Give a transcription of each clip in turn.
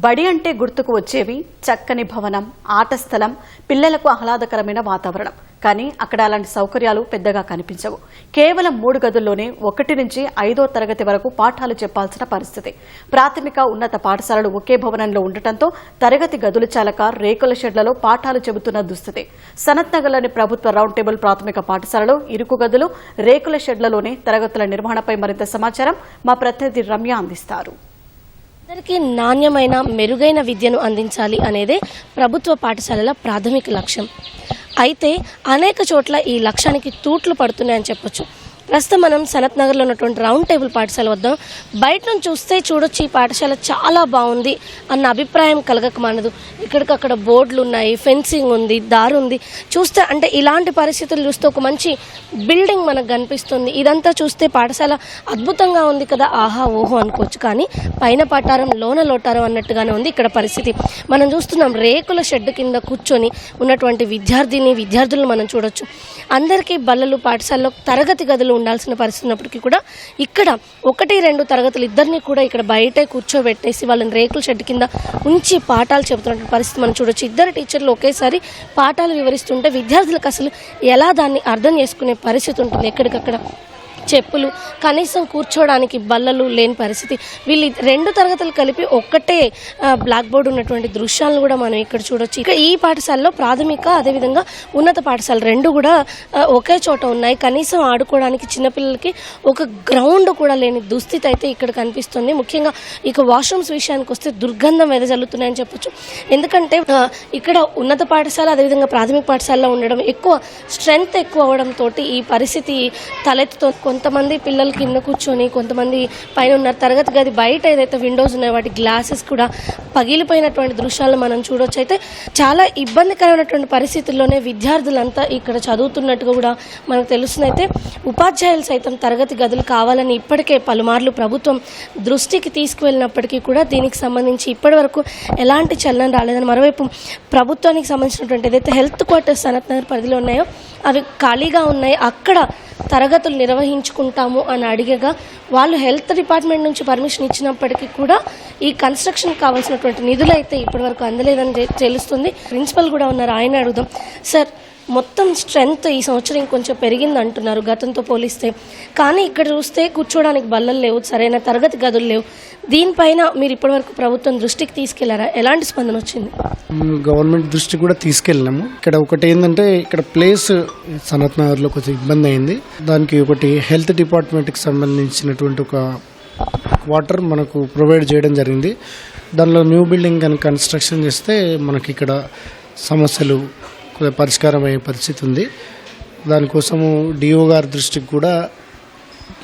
బడి అంటే గుర్తుకు వచ్చేవి చక్కని భవనం ఆట స్థలం పిల్లలకు ఆహ్లాదకరమైన వాతావరణం. కానీ అక్కడ అలాంటి సౌకర్యాలు పెద్దగా కనిపించవు. కేవలం మూడు గదుల్లోనే ఒకటి నుంచి ఐదో తరగతి వరకు పాఠాలు చెప్పాల్సిన పరిస్థితి. ప్రాథమిక ఉన్నత పాఠశాలలు ఒకే భవనంలో ఉండటంతో తరగతి గదులు చాలక రేకుల షెడ్లలో పాఠాలు చెబుతున్న దుస్థితి. సనత్నగర్లోని ప్రభుత్వ రౌండ్ టేబుల్ ప్రాథమిక పాఠశాలలో ఇరుకు గదులు రేకుల షెడ్లలోనే తరగతుల నిర్వహణపై మరింత సమాచారం మా ప్రతినిధి రమ్య అందిస్తారు. అందరికీ నాణ్యమైన మెరుగైన విద్యను అందించాలి అనేదే ప్రభుత్వ పాఠశాలల ప్రాథమిక లక్ష్యం. అయితే అనేక చోట్ల ఈ లక్ష్యానికి తూట్లు పడుతున్నాయని చెప్పొచ్చు. ప్రస్తుతం మనం సనత్ నగర్లో ఉన్నటువంటి రౌండ్ టేబుల్ పాఠశాల వద్దాం బయట నుంచి చూస్తే చూడొచ్చు ఈ పాఠశాల చాలా బాగుంది అన్న అభిప్రాయం కలగక మానదు. ఇక్కడికక్కడ బోర్డులు ఉన్నాయి ఫెన్సింగ్ ఉంది దారి ఉంది. చూస్తే అంటే ఇలాంటి పరిస్థితులు చూస్తే ఒక మంచి బిల్డింగ్ మనకు కనిపిస్తుంది. ఇదంతా చూస్తే పాఠశాల అద్భుతంగా ఉంది కదా ఆహా ఓహో అనుకోవచ్చు. కానీ పైన పట్టారం లోన లోటారం అన్నట్టుగానే ఉంది ఇక్కడ పరిస్థితి. మనం చూస్తున్నాం రేకుల షెడ్ కింద కూర్చొని ఉన్నటువంటి విద్యార్థిని విద్యార్థులను మనం చూడొచ్చు. అందరికీ బల్లలు పాఠశాలలో తరగతి గదులు ఉండాల్సిన పరిస్థితి ఉన్నప్పటికీ కూడా ఇక్కడ ఒకటి రెండు తరగతులు ఇద్దరిని కూడా ఇక్కడ బయటే కూర్చోబెట్టేసి వాళ్ళని రేకుల షెడ్ కింద ఉంచి పాఠాలు చెబుతున్నటువంటి పరిస్థితి మనం చూడొచ్చు. ఇద్దరు టీచర్లు ఒకేసారి పాఠాలు వివరిస్తుంటే విద్యార్థులకు అసలు ఎలా దాన్ని అర్థం చేసుకునే పరిస్థితి ఉంటుంది ఎక్కడికక్కడ? చెప్పులు కనీసం కూర్చోవడానికి బల్లలు లేని పరిస్థితి. వీళ్ళు రెండు తరగతులు కలిపి ఒక్కటే బ్లాక్ బోర్డ్ ఉన్నటువంటి దృశ్యాలను కూడా మనం ఇక్కడ చూడొచ్చు. ఇక ఈ పాఠశాలలో ప్రాథమిక అదేవిధంగా ఉన్నత పాఠశాల రెండు కూడా ఒకే చోట ఉన్నాయి. కనీసం ఆడుకోవడానికి చిన్నపిల్లలకి ఒక గ్రౌండ్ కూడా లేని దుస్థితి అయితే ఇక్కడ కనిపిస్తుంది. ముఖ్యంగా ఇక వాష్రూమ్స్ విషయానికి వస్తే దుర్గంధం వెదజల్లుతున్నాయని చెప్పొచ్చు. ఎందుకంటే ఇక్కడ ఉన్నత పాఠశాల అదేవిధంగా ప్రాథమిక పాఠశాలలో ఉండడం ఎక్కువ స్ట్రెంగ్త్ ఎక్కువ అవడంతో ఈ పరిస్థితి తలెత్తుతో కొంతమంది పిల్లలు కింద కూర్చొని కొంతమంది పైన ఉన్న తరగతి గది బయట ఏదైతే విండోస్ ఉన్నాయో వాటి గ్లాసెస్ కూడా పగిలిపోయినటువంటి దృశ్యాలను మనం చూడొచ్చు. అయితే చాలా ఇబ్బందికరమైనటువంటి పరిస్థితుల్లోనే విద్యార్థులంతా ఇక్కడ చదువుతున్నట్టుగా కూడా మనకు తెలుస్తుంది. అయితే ఉపాధ్యాయులు సైతం తరగతి గదులు కావాలని ఇప్పటికే పలుమార్లు ప్రభుత్వం దృష్టికి తీసుకువెళ్ళినప్పటికీ కూడా దీనికి సంబంధించి ఇప్పటివరకు ఎలాంటి చలనం రాలేదని మరోవైపు ప్రభుత్వానికి సంబంధించినటువంటి ఏదైతే హెల్త్ క్వార్టర్స్ సనత్ నగర్ పరిధిలో ఉన్నాయో అవి ఖాళీగా ఉన్నాయి. అక్కడ తరగతులు నిర్వహించుకుంటాము అని అడిగగా వాళ్ళు హెల్త్ డిపార్ట్మెంట్ నుంచి పర్మిషన్ ఇచ్చినప్పటికీ కూడా ఈ కన్స్ట్రక్షన్ కావాల్సినటువంటి నిధులు అయితే ఇప్పటివరకు అందలేదని తెలుస్తుంది. ప్రిన్సిపల్ కూడా ఉన్నారు ఆయన అడుగుదాం. సార్ మొత్తం స్ట్రెంగ్త్ ఈ సంవత్సరం ఇంకొంచెం పెరిగింది అంటున్నారు గతంతో పోలిస్తే. కానీ ఇక్కడ చూస్తే కూర్చోడానికి బల్లలు లేవు సరైన తరగతి గదులు లేవు. దీనిపైన మీరు ఇప్పటివరకు ప్రభుత్వం దృష్టికి తీసుకెళ్ళారా? ఎలాంటి స్పందన వచ్చింది? గవర్నమెంట్ దృష్టి కూడా తీసుకెళ్ళినాము ఇక్కడ ఒకటి ఏంటంటే ఇక్కడ ప్లేస్ సనత్ నగర్లో కొంచెం ఇబ్బంది అయింది. దానికి ఒకటి హెల్త్ డిపార్ట్మెంట్కి సంబంధించినటువంటి ఒక వాటర్ మనకు ప్రొవైడ్ చేయడం జరిగింది. దానిలో న్యూ బిల్డింగ్ కనుక కన్స్ట్రక్షన్ చేస్తే మనకి ఇక్కడ సమస్యలు కొద్దిగా పరిష్కారం అయ్యే పరిస్థితి ఉంది. దానికోసము డిఓ గారి దృష్టికి కూడా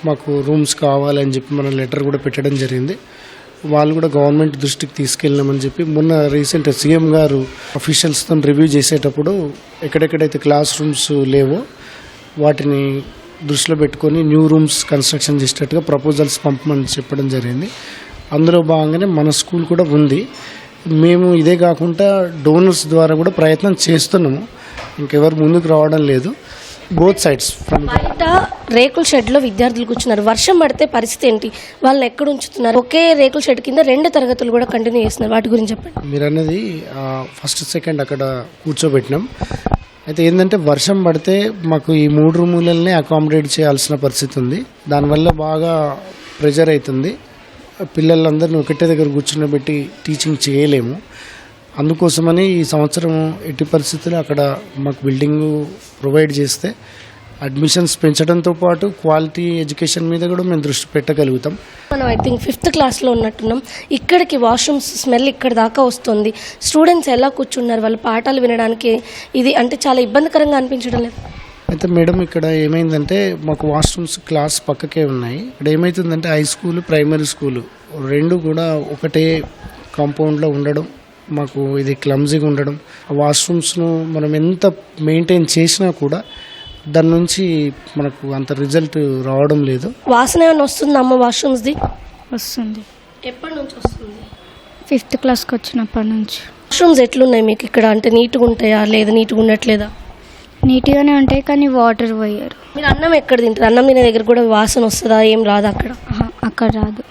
మాకు రూమ్స్ కావాలని చెప్పి మన లెటర్ కూడా పెట్టడం జరిగింది. వాళ్ళు కూడా గవర్నమెంట్ దృష్టికి తీసుకెళ్ళామని చెప్పి మొన్న రీసెంట్ సీఎం గారు అఫీషియల్స్తో రివ్యూ చేసేటప్పుడు ఎక్కడెక్కడైతే క్లాస్ రూమ్స్ లేవో వాటిని దృష్టిలో పెట్టుకొని న్యూ రూమ్స్ కన్స్ట్రక్షన్ చేసేటట్టుగా ప్రపోజల్స్ పంపమని చెప్పడం జరిగింది. అందులో భాగంగానే మన స్కూల్ కూడా ఉంది. మేము ఇదే కాకుండా డోనర్స్ ద్వారా కూడా ప్రయత్నం చేస్తున్నాము. ఇంకెవరు ముందుకు రావడం లేదు. బోత్ సైడ్స్ బయట రేకుల షెడ్లో విద్యార్థులు కూర్చున్నారు. వర్షం పడితే పరిస్థితి ఏంటి? వాళ్ళని ఎక్కడ ఉంచుతున్నారు? ఒకే రేకుల షెడ్ కింద రెండు తరగతులు కూడా కంటిన్యూ చేస్తున్నారు. వాటి గురించి చెప్పండి. మీరు అన్నది ఫస్ట్ సెకండ్ అక్కడ కూర్చోబెట్టినాం. అయితే ఏంటంటే వర్షం పడితే మాకు ఈ మూడు రూములనే అకామిడేట్ చేయాల్సిన పరిస్థితి ఉంది. దానివల్ల బాగా ప్రెజర్ అవుతుంది. పిల్లలందరినీ ఒకటే దగ్గర కూర్చున్నబెట్టి టీచింగ్ చేయలేము. అందుకోసమని ఈ సంవత్సరం ఎట్టి పరిస్థితుల్లో అక్కడ మాకు బిల్డింగ్ ప్రొవైడ్ చేస్తే అడ్మిషన్స్ పెంచడంతో పాటు క్వాలిటీ ఎడ్యుకేషన్ మీద కూడా మేము దృష్టి పెట్టగలుగుతాం. మనం ఐ థింక్ ఫిఫ్త్ క్లాస్లో ఉన్నట్టున్నాం. ఇక్కడికి వాష్రూమ్స్ స్మెల్ ఇక్కడ దాకా వస్తుంది. స్టూడెంట్స్ ఎలా కూర్చున్నారు? వాళ్ళ పాఠాలు వినడానికి ఇది అంటే చాలా ఇబ్బందికరంగా అనిపించడం లేదు. అయితే మేడం ఇక్కడ ఏమైందంటే మాకు వాష్రూమ్స్ క్లాస్ పక్కకే ఉన్నాయి. ఇక్కడ ఏమైతుందంటే హై స్కూల్ ప్రైమరీ స్కూల్ రెండు కూడా ఒకటే కాంపౌండ్లో ఉండడం మాకు ఇది క్లమ్జీగా ఉండడం. ఆ వాష్రూమ్స్ను మనం ఎంత మెయింటైన్ చేసినా కూడా దాని నుంచి మనకు అంత రిజల్ట్ రావడం లేదు. వాసన ఏమైనా వస్తుంది అమ్మ వాష్రూమ్స్ది? వస్తుంది. ఎప్పటి నుంచి వస్తుంది? ఫిఫ్త్ క్లాస్కి వచ్చినప్పటి నుంచి. వాష్రూమ్స్ ఎట్లున్నాయి మీకు ఇక్కడ? అంటే నీట్గా ఉంటాయా లేదా? నీట్గా ఉండట్లేదా? నీట్గానే ఉంటాయి కానీ వాటర్ పోయారు. మీరు అన్నం ఎక్కడ తింటారు? అన్నం తినే దగ్గర కూడా వాసన వస్తుందా? ఏం రాదా అక్కడ? అక్కడ రాదు.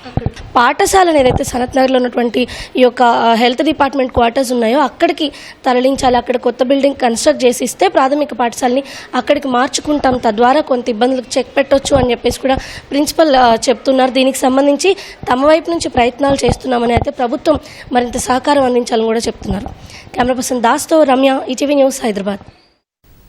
పాఠశాలను ఏదైతే సనత్ నగర్లో ఉన్నటువంటి ఈ యొక్క హెల్త్ డిపార్ట్మెంట్ క్వార్టర్స్ ఉన్నాయో అక్కడికి తరలించాలి. అక్కడ కొత్త బిల్డింగ్ కన్స్ట్రక్ట్ చేసి ఇస్తే ప్రాథమిక పాఠశాలని అక్కడికి మార్చుకుంటాం. తద్వారా కొంత ఇబ్బందులకు చెక్ పెట్టొచ్చు అని చెప్పేసి కూడా ప్రిన్సిపల్ చెప్తున్నారు. దీనికి సంబంధించి తమ వైపు నుంచి ప్రయత్నాలు చేస్తున్నామని అయితే ప్రభుత్వం మరింత సహకారం అందించాలని కూడా చెప్తున్నారు. కెమెరా పర్సన్ దాస్తో రమ్య ఈటీవీ న్యూస్ హైదరాబాద్.